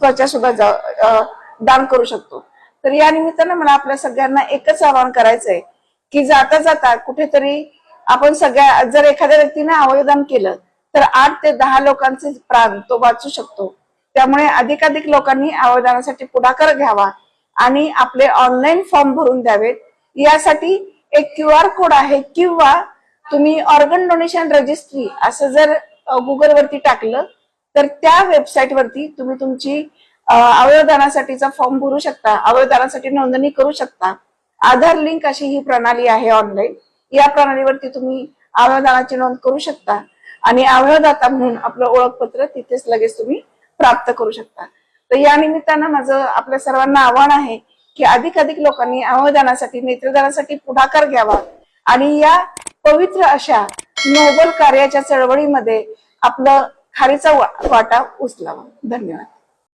त्वचा सुद्धा जा- दान करू शकतो. तर या निमित्तानं मला आपल्या सगळ्यांना एकच आवाहन करायचंय की जाता जाता कुठेतरी आपण सगळ्या जर एखाद्या व्यक्तीने अवयवदान केलं तर आठ ते दहा लोकांचे प्राण तो वाचू शकतो. त्यामुळे अधिकाधिक लोकांनी अवयवदानासाठी पुढाकार घ्यावा आणि आपले ऑनलाईन फॉर्म भरून द्यावेत. यासाठी एक क्यू आर कोड आहे किंवा तुम्ही ऑर्गन डोनेशन रजिस्ट्री असं जर गुगल वरती टाकलं तर त्या वेबसाईट वरती तुम्ही तुमची अवयवदानासाठीचा फॉर्म भरू शकता अवयवदानासाठी नोंदणी करू शकता. आधार लिंक अशी ही प्रणाली आहे ऑनलाईन या प्रणालीवरती तुम्ही अवयवदानाची नोंद करू शकता आणि अवयवदाता म्हणून आपलं ओळखपत्र तिथेच लगेच तुम्ही प्राप्त करू शकता. तर या निमित्तानं माझं आपल्या सर्वांना आव्हान आहे की अधिक अधिक लोकांनी अवयवदानासाठी नेत्रदानासाठी पुढाकार घ्यावा आणि या पवित्र अशा नोबल कार्याच्या चळवळीमध्ये आपलं खारीचा वा- वाटा उचलावा. धन्यवाद.